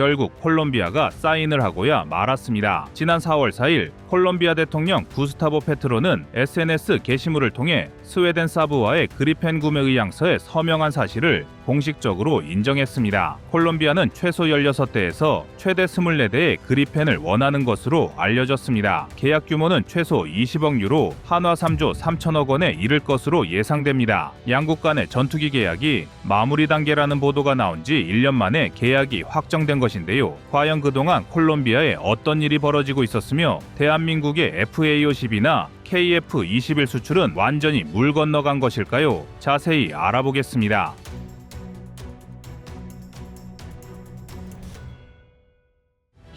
결국 콜롬비아가 사인을 하고야 말았습니다. 지난 4월 4일 콜롬비아 대통령 구스타보 페트로는 SNS 게시물을 통해 스웨덴 사브와의 그리펜 구매 의향서에 서명한 사실을 공식적으로 인정했습니다. 콜롬비아는 최소 16대에서 최대 24대의 그리펜을 원하는 것으로 알려졌습니다. 계약 규모는 최소 20억 유로, 한화 3조 3천억 원에 이를 것으로 예상됩니다. 양국 간의 전투기 계약이 마무리 단계라는 보도가 나온 지 1년 만에 계약이 확정된 것인데요. 과연 그동안 콜롬비아에 어떤 일이 벌어지고 있었으며 대한민국의 FA50이나 KF21 수출은 완전히 물 건너간 것일까요? 자세히 알아보겠습니다.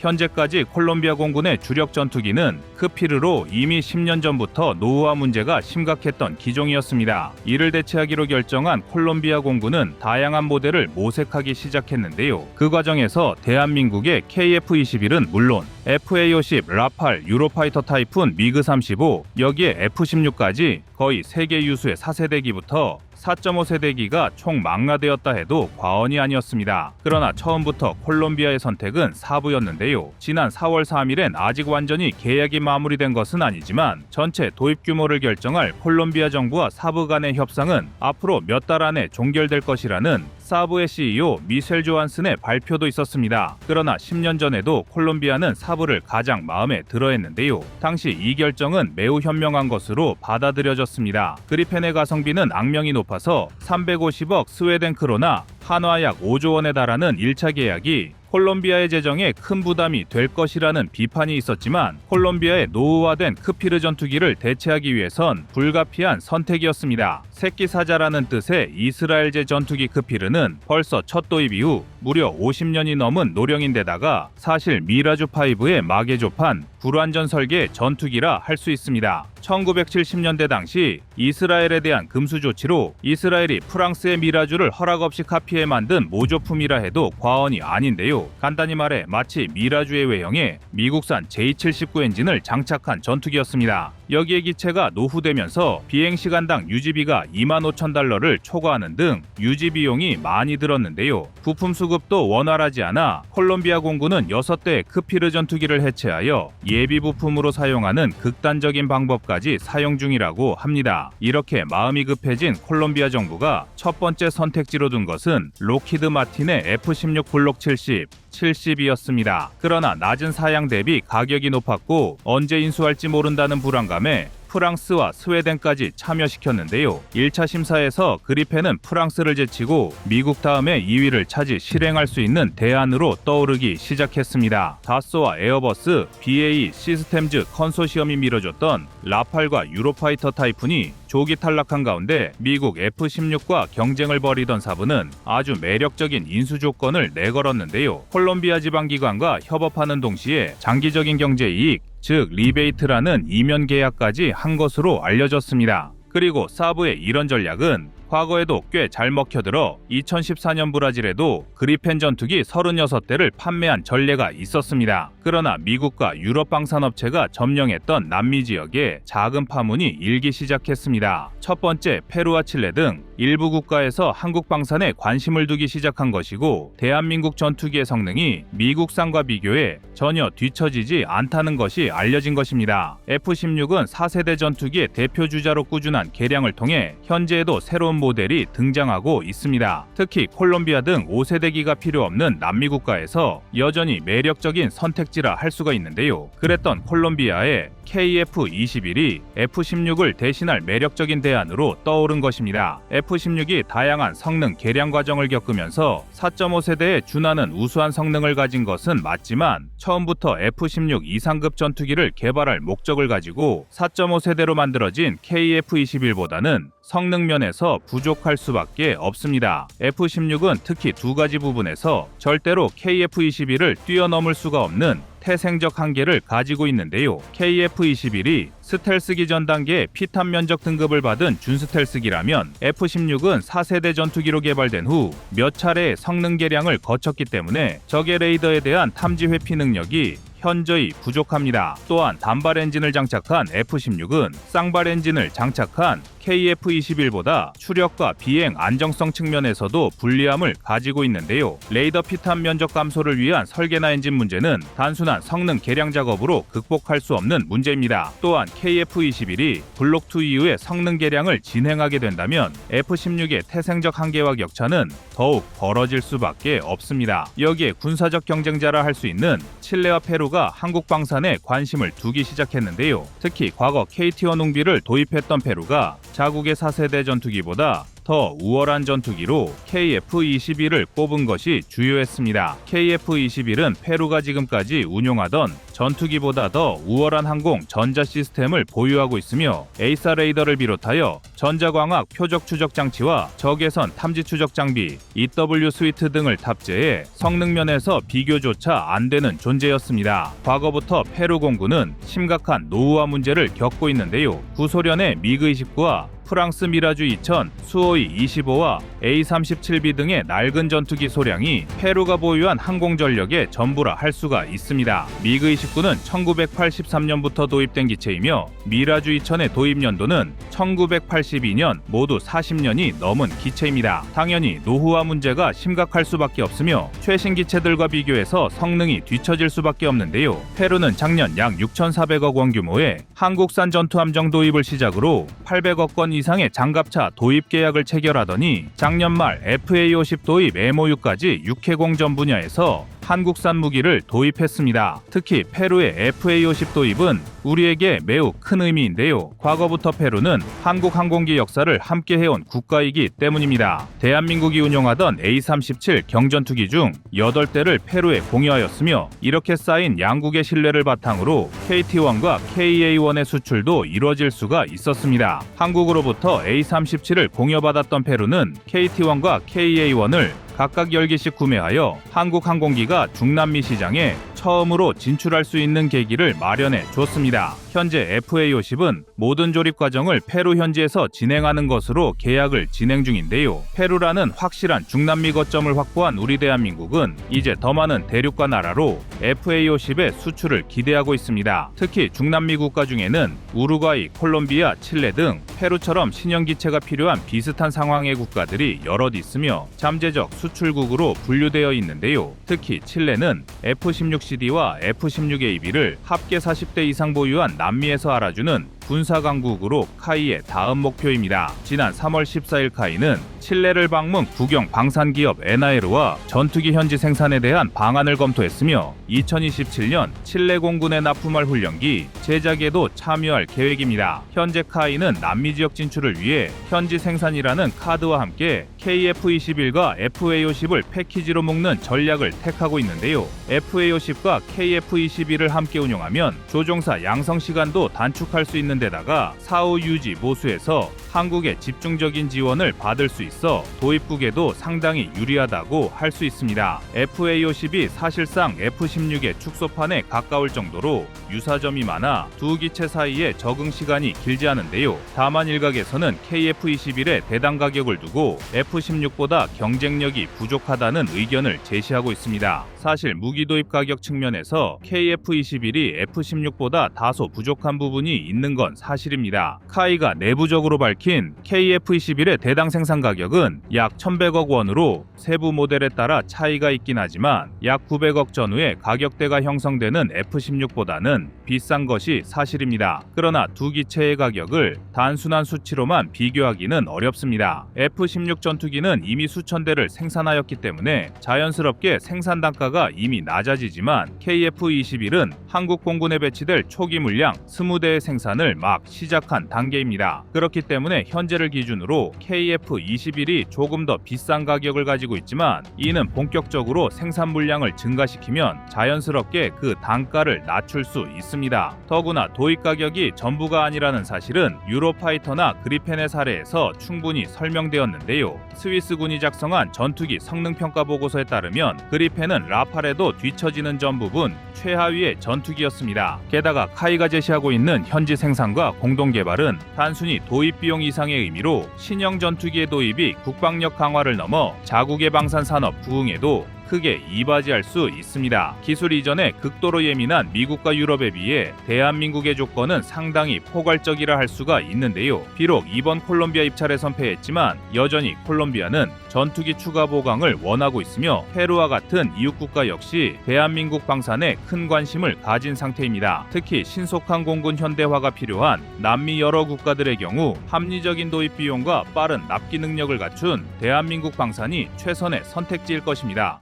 현재까지 콜롬비아 공군의 주력 전투기는 크피르로 이미 10년 전부터 노후화 문제가 심각했던 기종이었습니다. 이를 대체하기로 결정한 콜롬비아 공군은 다양한 모델을 모색하기 시작했는데요. 그 과정에서 대한민국의 KF-21은 물론 FA-50, 라팔, 유로파이터 타이푼 미그-35, 여기에 F-16까지 거의 세계 유수의 4세대기부터 4.5세대기가 총 망라되었다 해도 과언이 아니었습니다. 그러나 처음부터 콜롬비아의 선택은 사부였는데요. 지난 4월 3일엔 아직 완전히 계약이 마무리된 것은 아니지만 전체 도입 규모를 결정할 콜롬비아 정부와 사부 간의 협상은 앞으로 몇 달 안에 종결될 것이라는 사브의 CEO 미셸 조한슨의 발표도 있었습니다. 그러나 10년 전에도 콜롬비아는 사부를 가장 마음에 들어했는데요. 당시 이 결정은 매우 현명한 것으로 받아들여졌습니다. 그리펜의 가성비는 악명이 높아서 350억 스웨덴 크로나 한화 약 5조 원에 달하는 1차 계약이 콜롬비아의 재정에 큰 부담이 될 것이라는 비판이 있었지만 콜롬비아의 노후화된 크피르 전투기를 대체하기 위해선 불가피한 선택이었습니다. 새끼 사자라는 뜻의 이스라엘제 전투기 크피르는 벌써 첫 도입 이후 무려 50년이 넘은 노령인데다가 사실 미라주 5의 마개 조판 불완전 설계 전투기라 할 수 있습니다. 1970년대 당시 이스라엘에 대한 금수 조치로 이스라엘이 프랑스의 미라주를 허락 없이 카피해 만든 모조품이라 해도 과언이 아닌데요. 간단히 말해 마치 미라주의 외형에 미국산 J79 엔진을 장착한 전투기였습니다. 여기에 기체가 노후되면서 비행 시간당 유지비가 2만 5천 달러를 초과하는 등 유지 비용이 많이 들었는데요. 부품 수급 도 원활하지 않아 콜롬비아 공군은 6대의 크피르 전투기를 해체하여 예비 부품으로 사용하는 극단적인 방법까지 사용 중이라고 합니다. 이렇게 마음이 급해진 콜롬비아 정부가 첫 번째 선택지로 둔 것은 로키드 마틴의 F-16 블록 70, 70이었습니다. 그러나 낮은 사양 대비 가격이 높았고 언제 인수할지 모른다는 불안감에 프랑스와 스웨덴까지 참여시켰는데요. 1차 심사에서 그리펜은 프랑스를 제치고 미국 다음에 2위를 차지 실행할 수 있는 대안으로 떠오르기 시작했습니다. 다소와 에어버스, BAE 시스템즈 컨소시엄이 밀어줬던 라팔과 유로파이터 타이푼이 조기 탈락한 가운데 미국 F-16과 경쟁을 벌이던 사부는 아주 매력적인 인수 조건을 내걸었는데요. 콜롬비아 지방기관과 협업하는 동시에 장기적인 경제 이익, 즉 리베이트라는 이면 계약까지 한 것으로 알려졌습니다. 그리고 사부의 이런 전략은 과거에도 꽤 잘 먹혀들어 2014년 브라질에도 그리펜 전투기 36대를 판매한 전례가 있었습니다. 그러나 미국과 유럽 방산업체가 점령했던 남미 지역에 작은 파문이 일기 시작했습니다. 첫 번째 페루와 칠레 등 일부 국가에서 한국 방산에 관심을 두기 시작한 것이고 대한민국 전투기의 성능이 미국산과 비교해 전혀 뒤처지지 않다는 것이 알려진 것입니다. F-16은 4세대 전투기의 대표 주자로 꾸준한 개량을 통해 현재에도 새로운 모델이 등장하고 있습니다. 특히 콜롬비아 등 5세대기가 필요 없는 남미 국가에서 여전히 매력적인 선택지라 할 수가 있는데요. 그랬던 콜롬비아의 KF-21이 F-16을 대신할 매력적인 대안으로 떠오른 것입니다. F-16이 다양한 성능 개량 과정을 겪으면서 4.5세대에 준하는 우수한 성능을 가진 것은 맞지만 처음부터 F-16 이상급 전투기를 개발할 목적을 가지고 4.5 세대로 만들어진 KF-21보다는 성능 면에서 부족할 수밖에 없습니다. F-16은 특히 두 가지 부분에서 절대로 KF-21을 뛰어넘을 수가 없는 태생적 한계를 가지고 있는데요. KF-21이 스텔스기 전 단계의 피탄 면적 등급을 받은 준스텔스기라면 F-16은 4세대 전투기로 개발된 후 몇 차례의 성능 개량을 거쳤기 때문에 적의 레이더에 대한 탐지 회피 능력이 현저히 부족합니다. 또한 단발 엔진을 장착한 F-16은 쌍발 엔진을 장착한 KF-21보다 추력과 비행 안정성 측면에서도 불리함을 가지고 있는데요. 레이더 피탄 면적 감소를 위한 설계나 엔진 문제는 단순한 성능 개량 작업으로 극복할 수 없는 문제입니다. 또한 KF-21이 블록2 이후에 성능 개량을 진행하게 된다면 F-16의 태생적 한계와 격차는 더욱 벌어질 수밖에 없습니다. 여기에 군사적 경쟁자라 할 수 있는 칠레와 페루가 한국 방산에 관심을 두기 시작했는데요. 특히 과거 KT 원웅비를 도입했던 페루가 자국의 4세대 전투기보다 더 우월한 전투기로 KF-21을 꼽은 것이 주요했습니다. KF-21은 페루가 지금까지 운용하던 전투기보다 더 우월한 항공 전자 시스템을 보유하고 있으며 에이사 레이더를 비롯하여 전자광학 표적 추적 장치와 적외선 탐지 추적 장비, EW 스위트 등을 탑재해 성능 면에서 비교조차 안 되는 존재였습니다. 과거부터 페루 공군은 심각한 노후화 문제를 겪고 있는데요. 구소련의 미그 29와 프랑스 미라주 2000, 수호이 25와 A37B 등의 낡은 전투기 소량이 페루가 보유한 항공 전력의 전부라 할 수가 있습니다. 미그 29는 1983년부터 도입된 기체이며 미라주 2000의 도입 연도는 1982년 모두 40년이 넘은 기체입니다. 당연히 노후화 문제가 심각할 수밖에 없으며 최신 기체들과 비교해서 성능이 뒤처질 수밖에 없는데요. 페루는 작년 약 6,400억 원 규모의 한국산 전투함정 도입을 시작으로 800억 건 이상 의 장갑차 도입 계약을 체결하더니 작년 말 FA50 도입 MOU까지 육해공전 분야에서 한국산 무기를 도입했습니다. 특히 페루의 FA50 도입은 우리에게 매우 큰 의미인데요. 과거부터 페루는 한국 항공기 역사를 함께 해온 국가이기 때문입니다. 대한민국이 운용하던 A37 경전투기 중 8대를 페루에 공유하였으며 이렇게 쌓인 양국의 신뢰를 바탕으로 KT1과 KA1의 수출도 이뤄질 수가 있었습니다. 한국으로부터 A37을 공여받았던 페루는 KT1과 KA1을 각각 10개씩 구매하여 한국 항공기가 중남미 시장에 처음으로 진출할 수 있는 계기를 마련해 줬습니다. 현재 FA50은 모든 조립 과정을 페루 현지에서 진행하는 것으로 계약을 진행 중인데요. 페루라는 확실한 중남미 거점을 확보한 우리 대한민국은 이제 더 많은 대륙과 나라로 FA50의 수출을 기대하고 있습니다. 특히 중남미 국가 중에는 우루과이, 콜롬비아, 칠레 등 페루처럼 신형 기체가 필요한 비슷한 상황의 국가들이 여럿 있으며 잠재적 수출국으로 분류되어 있는데요. 특히 칠레는 F-16CD와 F-16AB를 합계 40대 이상 보유한 남미에서 알아주는 군사 강국으로 카이의 다음 목표입니다. 지난 3월 14일 카이는 칠레를 방문 국영 방산 기업 에나에르와 전투기 현지 생산에 대한 방안을 검토했으며 2027년 칠레 공군에 납품할 훈련기 제작에도 참여할 계획입니다. 현재 카이는 남미 지역 진출을 위해 현지 생산이라는 카드와 함께 KF-21과 FA-50을 패키지로 묶는 전략을 택하고 있는데요. FA-50과 KF-21을 함께 운용하면 조종사 양성 시간도 단축할 수 있는 데다가 사후 유지 보수에서 한국의 집중적인 지원을 받을 수 있어 도입국에도 상당히 유리하다고 할 수 있습니다. FA-50이 사실상 F-16의 축소판에 가까울 정도로 유사점이 많아 두 기체 사이의 적응 시간이 길지 않은데요. 다만 일각에서는 KF-21의 대당 가격을 두고 F-16보다 경쟁력이 부족하다는 의견을 제시하고 있습니다. 사실 무기 도입 가격 측면에서 KF-21이 F-16보다 다소 부족한 부분이 있는 건 사실입니다. 카이가 내부적으로 밝힌 KF-21의 대당 생산 가격은 약 1,100억 원으로 세부 모델에 따라 차이가 있긴 하지만 약 900억 전후에 가격대가 형성되는 F-16보다는 비싼 것이 사실입니다. 그러나 두 기체의 가격을 단순한 수치로만 비교하기는 어렵습니다. F-16 전투기는 이미 수천 대를 생산하였기 때문에 자연스럽게 생산 단가가 이미 낮아지지만 KF-21은 한국 공군에 배치될 초기 물량 20대의 생산을 막 시작한 단계입니다. 그렇기 때문에 현재를 기준으로 KF-21이 조금 더 비싼 가격을 가지고 있지만 이는 본격적으로 생산 물량을 증가시키면 자연스럽게 그 단가를 낮출 수 있습니다. 더구나 도입 가격이 전부가 아니라는 사실은 유로파이터나 그리펜의 사례에서 충분히 설명되었는데요. 스위스군이 작성한 전투기 성능 평가 보고서에 따르면 그리펜은 라팔에도 뒤처지는 전 부분 최하위의 전투기였습니다. 게다가 카이가 제시하고 있는 현지 생산 과 공동 개발은 단순히 도입 비용 이상의 의미로 신형 전투기의 도입이 국방력 강화를 넘어 자국의 방산 산업 부흥에도 크게 이바지할 수 있습니다. 기술 이전에 극도로 예민한 미국과 유럽에 비해 대한민국의 조건은 상당히 포괄적이라 할 수가 있는데요. 비록 이번 콜롬비아 입찰에 선 패했지만 여전히 콜롬비아는 전투기 추가 보강을 원하고 있으며 페루와 같은 이웃 국가 역시 대한민국 방산에 큰 관심을 가진 상태입니다. 특히 신속한 공군 현대화가 필요한 남미 여러 국가들의 경우 합리적인 도입 비용과 빠른 납기 능력을 갖춘 대한민국 방산이 최선의 선택지일 것입니다.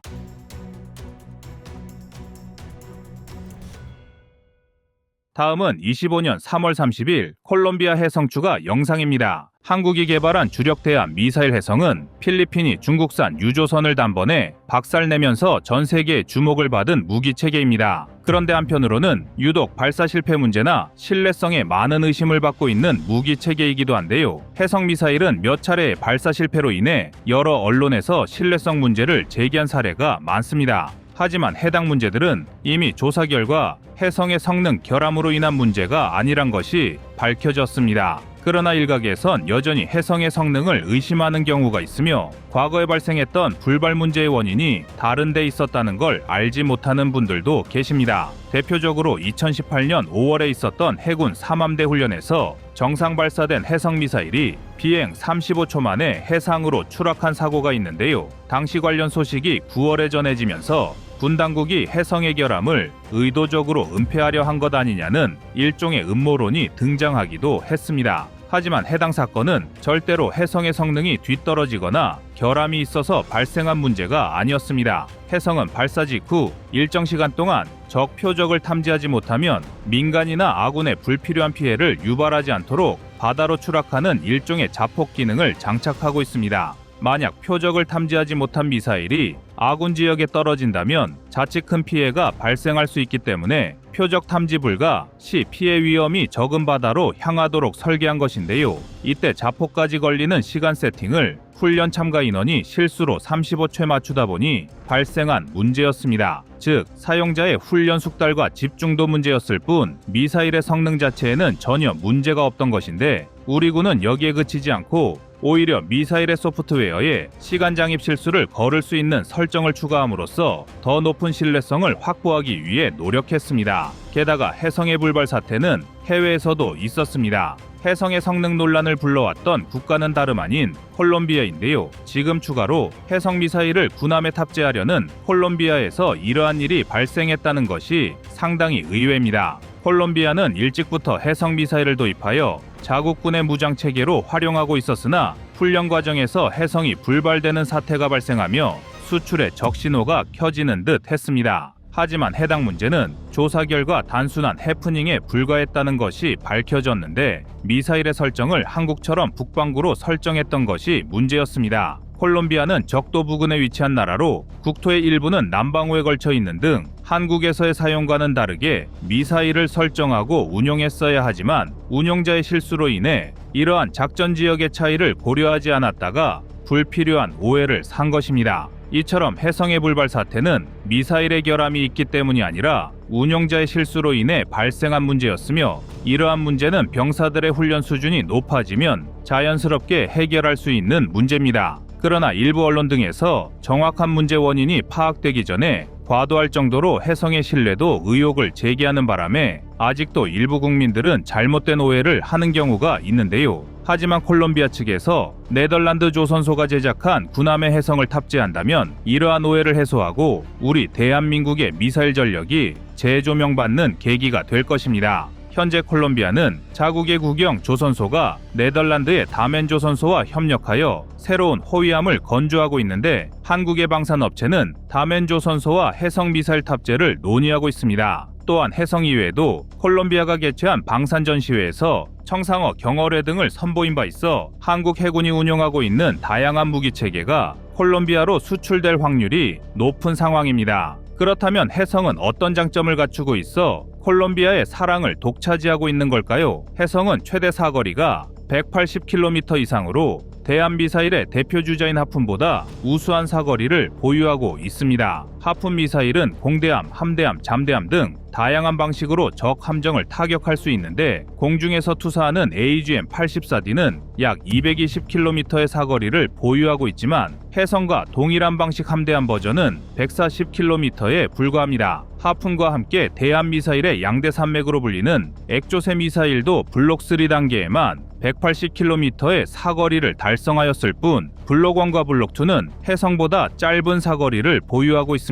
다음은 25년 3월 30일 콜롬비아 해성추가 영상입니다. 한국이 개발한 주력 대함 미사일 해성은 필리핀이 중국산 유조선을 단번에 박살내면서 전 세계의 주목을 받은 무기 체계입니다. 그런데 한편으로는 유독 발사 실패 문제나 신뢰성에 많은 의심을 받고 있는 무기 체계이기도 한데요. 해성 미사일은 몇 차례의 발사 실패로 인해 여러 언론에서 신뢰성 문제를 제기한 사례가 많습니다. 하지만 해당 문제들은 이미 조사 결과 해성의 성능 결함으로 인한 문제가 아니란 것이 밝혀졌습니다. 그러나 일각에선 여전히 해성의 성능을 의심하는 경우가 있으며 과거에 발생했던 불발 문제의 원인이 다른 데 있었다는 걸 알지 못하는 분들도 계십니다. 대표적으로 2018년 5월에 있었던 해군 3함대 훈련에서 정상 발사된 해성 미사일이 비행 35초 만에 해상으로 추락한 사고가 있는데요. 당시 관련 소식이 9월에 전해지면서 군 당국이 해성의 결함을 의도적으로 은폐하려 한 것 아니냐는 일종의 음모론이 등장하기도 했습니다. 하지만 해당 사건은 절대로 해성의 성능이 뒤떨어지거나 결함이 있어서 발생한 문제가 아니었습니다. 해성은 발사 직후 일정 시간 동안 적 표적을 탐지하지 못하면 민간이나 아군의 불필요한 피해를 유발하지 않도록 바다로 추락하는 일종의 자폭 기능을 장착하고 있습니다. 만약 표적을 탐지하지 못한 미사일이 아군 지역에 떨어진다면 자칫 큰 피해가 발생할 수 있기 때문에 표적 탐지 불가 시 피해 위험이 적은 바다로 향하도록 설계한 것인데요. 이때 자폭까지 걸리는 시간 세팅을 훈련 참가 인원이 실수로 35초에 맞추다 보니 발생한 문제였습니다. 즉, 사용자의 훈련 숙달과 집중도 문제였을 뿐 미사일의 성능 자체에는 전혀 문제가 없던 것인데 우리 군은 여기에 그치지 않고 오히려 미사일의 소프트웨어에 시간 장입 실수를 거를 수 있는 설정을 추가함으로써 더 높은 신뢰성을 확보하기 위해 노력했습니다. 게다가 해성의 불발 사태는 해외에서도 있었습니다. 해성의 성능 논란을 불러왔던 국가는 다름 아닌 콜롬비아인데요. 지금 추가로 해성 미사일을 군함에 탑재하려는 콜롬비아에서 이러한 일이 발생했다는 것이 상당히 의외입니다. 콜롬비아는 일찍부터 해성 미사일을 도입하여 자국군의 무장 체계로 활용하고 있었으나 훈련 과정에서 해성이 불발되는 사태가 발생하며 수출에 적신호가 켜지는 듯 했습니다. 하지만 해당 문제는 조사 결과 단순한 해프닝에 불과했다는 것이 밝혀졌는데 미사일의 설정을 한국처럼 북반구로 설정했던 것이 문제였습니다. 콜롬비아는 적도 부근에 위치한 나라로 국토의 일부는 남방호에 걸쳐 있는 등 한국에서의 사용과는 다르게 미사일을 설정하고 운용했어야 하지만 운용자의 실수로 인해 이러한 작전 지역의 차이를 고려하지 않았다가 불필요한 오해를 산 것입니다. 이처럼 해성의 불발 사태는 미사일의 결함이 있기 때문이 아니라 운용자의 실수로 인해 발생한 문제였으며 이러한 문제는 병사들의 훈련 수준이 높아지면 자연스럽게 해결할 수 있는 문제입니다. 그러나 일부 언론 등에서 정확한 문제 원인이 파악되기 전에 과도할 정도로 해성의 신뢰도 의혹을 제기하는 바람에 아직도 일부 국민들은 잘못된 오해를 하는 경우가 있는데요. 하지만 콜롬비아 측에서 네덜란드 조선소가 제작한 군함의 해성을 탑재한다면 이러한 오해를 해소하고 우리 대한민국의 미사일 전력이 재조명받는 계기가 될 것입니다. 현재 콜롬비아는 자국의 국영 조선소가 네덜란드의 다멘 조선소와 협력하여 새로운 호위함을 건조하고 있는데 한국의 방산업체는 다멘 조선소와 해성 미사일 탑재를 논의하고 있습니다. 또한 해성 이외에도 콜롬비아가 개최한 방산 전시회에서 청상어, 경어뢰 등을 선보인 바 있어 한국 해군이 운용하고 있는 다양한 무기 체계가 콜롬비아로 수출될 확률이 높은 상황입니다. 그렇다면 해성은 어떤 장점을 갖추고 있어 콜롬비아의 사랑을 독차지하고 있는 걸까요? 해성은 최대 사거리가 180km 이상으로 대한 미사일의 대표 주자인 하푼보다 우수한 사거리를 보유하고 있습니다. 하푼 미사일은 공대함, 함대함, 잠대함 등 다양한 방식으로 적 함정을 타격할 수 있는데 공중에서 투사하는 AGM-84D는 약 220km의 사거리를 보유하고 있지만 해성과 동일한 방식 함대함 버전은 140km에 불과합니다. 하푼과 함께 대함 미사일의 양대 산맥으로 불리는 액조세 미사일도 블록 3 단계에만 180km의 사거리를 달성하였을 뿐 블록 1과 블록 2는 해성보다 짧은 사거리를 보유하고 있습니다.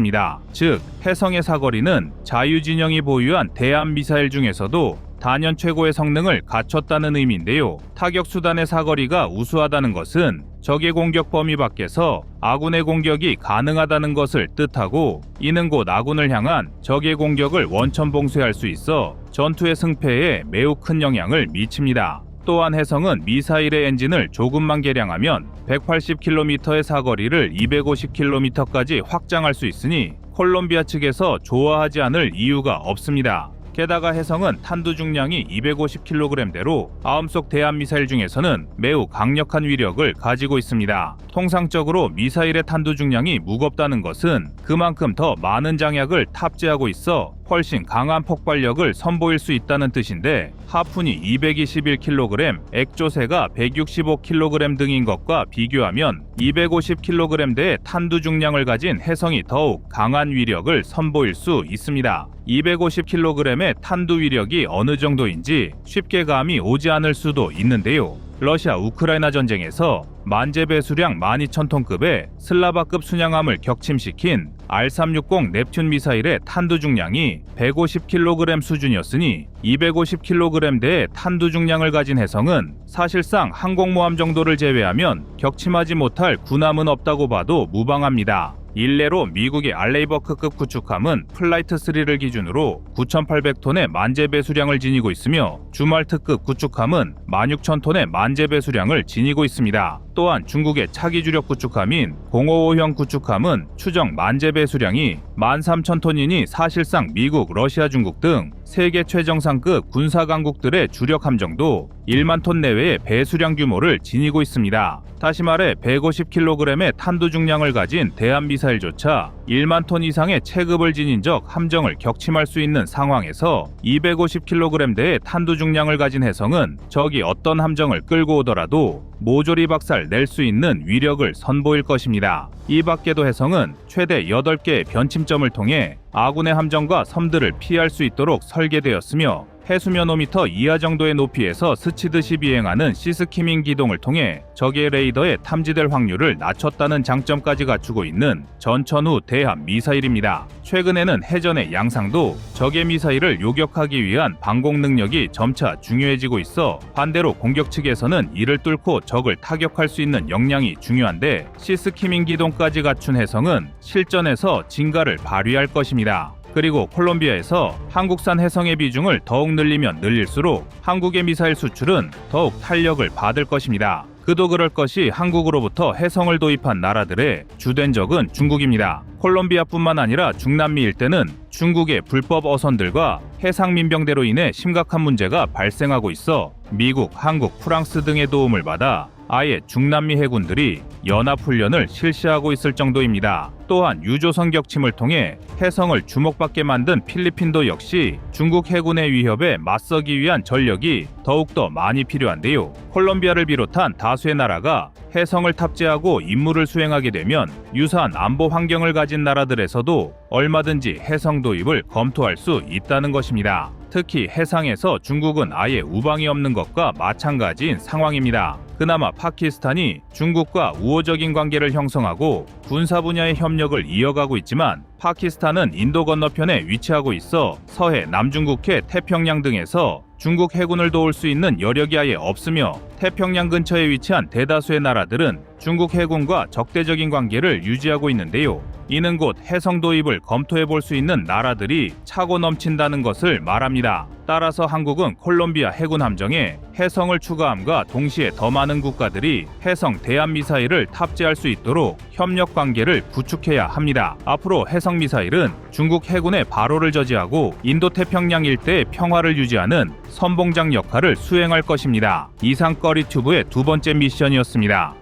즉 해성의 사거리는 자유진영이 보유한 대함 미사일 중에서도 단연 최고의 성능을 갖췄다는 의미인데요. 타격 수단의 사거리가 우수하다는 것은 적의 공격 범위 밖에서 아군의 공격이 가능하다는 것을 뜻하고 이는 곧 아군을 향한 적의 공격을 원천 봉쇄할 수 있어 전투의 승패에 매우 큰 영향을 미칩니다. 또한 해성은 미사일의 엔진을 조금만 개량하면 180km의 사거리를 250km까지 확장할 수 있으니 콜롬비아 측에서 좋아하지 않을 이유가 없습니다. 게다가 해성은 탄두 중량이 250kg대로 아음속 대함 미사일 중에서는 매우 강력한 위력을 가지고 있습니다. 통상적으로 미사일의 탄두 중량이 무겁다는 것은 그만큼 더 많은 장약을 탑재하고 있어 훨씬 강한 폭발력을 선보일 수 있다는 뜻인데 하푼이 221kg, 액조세가 165kg 등인 것과 비교하면 250kg대의 탄두 중량을 가진 해성이 더욱 강한 위력을 선보일 수 있습니다. 250kg의 탄두 위력이 어느 정도인지 쉽게 감이 오지 않을 수도 있는데요. 러시아 우크라이나 전쟁에서 만재 배수량 12,000톤급의 슬라바급 순양함을 격침시킨 R-360 넵튠 미사일의 탄두 중량이 150kg 수준이었으니 250kg대의 탄두 중량을 가진 해성은 사실상 항공모함 정도를 제외하면 격침하지 못할 군함은 없다고 봐도 무방합니다. 일례로 미국의 알레이버크급 구축함은 플라이트 3를 기준으로 9,800톤의 만재 배 수량을 지니고 있으며 주말 특급 구축함은 16,000톤의 만재 배 수량을 지니고 있습니다. 또한 중국의 차기 주력 구축함인 055형 구축함은 추정 만재 배 수량이 13,000톤이니 사실상 미국, 러시아, 중국 등 세계 최정상급 군사 강국들의 주력 함정도 1만 톤 내외의 배수량 규모를 지니고 있습니다. 다시 말해 150kg의 탄두 중량을 가진 대한 미사일조차 1만 톤 이상의 체급을 지닌 적 함정을 격침할 수 있는 상황에서 250kg대의 탄두 중량을 가진 해성은 적이 어떤 함정을 끌고 오더라도 모조리 박살 낼 수 있는 위력을 선보일 것입니다. 이 밖에도 해성은 최대 8개의 변침점을 통해 아군의 함정과 섬들을 피할 수 있도록 설계되었으며 해수면 5m 이하 정도의 높이에서 스치듯이 비행하는 시스키밍 기동을 통해 적의 레이더에 탐지될 확률을 낮췄다는 장점까지 갖추고 있는 전천후 대함 미사일입니다. 최근에는 해전의 양상도 적의 미사일을 요격하기 위한 방공 능력이 점차 중요해지고 있어 반대로 공격 측에서는 이를 뚫고 적을 타격할 수 있는 역량이 중요한데 시스키밍 기동까지 갖춘 해성은 실전에서 진가를 발휘할 것입니다. 그리고 콜롬비아에서 한국산 해성의 비중을 더욱 늘리면 늘릴수록 한국의 미사일 수출은 더욱 탄력을 받을 것입니다. 그도 그럴 것이 한국으로부터 해성을 도입한 나라들의 주된 적은 중국입니다. 콜롬비아뿐만 아니라 중남미 일대는 중국의 불법 어선들과 해상 민병대로 인해 심각한 문제가 발생하고 있어 미국, 한국, 프랑스 등의 도움을 받아 아예 중남미 해군들이 연합훈련을 실시하고 있을 정도입니다. 또한 유조선 격침을 통해 해성을 주목받게 만든 필리핀도 역시 중국 해군의 위협에 맞서기 위한 전력이 더욱더 많이 필요한데요. 콜롬비아를 비롯한 다수의 나라가 해성을 탑재하고 임무를 수행하게 되면 유사한 안보 환경을 가진 나라들에서도 얼마든지 해성 도입을 검토할 수 있다는 것입니다. 특히 해상에서 중국은 아예 우방이 없는 것과 마찬가지인 상황입니다. 그나마 파키스탄이 중국과 우호적인 관계를 형성하고 군사 분야의 협력을 이어가고 있지만 파키스탄은 인도 건너편에 위치하고 있어 서해, 남중국해, 태평양 등에서 중국 해군을 도울 수 있는 여력이 아예 없으며 태평양 근처에 위치한 대다수의 나라들은 중국 해군과 적대적인 관계를 유지하고 있는데요. 이는 곧 해성 도입을 검토해 볼 수 있는 나라들이 차고 넘친다는 것을 말합니다. 따라서 한국은 콜롬비아 해군 함정에 해성을 추가함과 동시에 더 많은 국가들이 해성 대함 미사일을 탑재할 수 있도록 협력 관계를 구축해야 합니다. 앞으로 해성 미사일은 중국 해군의 발호를 저지하고 인도 태평양 일대의 평화를 유지하는 선봉장 역할을 수행할 것입니다. 이상 꺼리 튜브의 두 번째 미션이었습니다.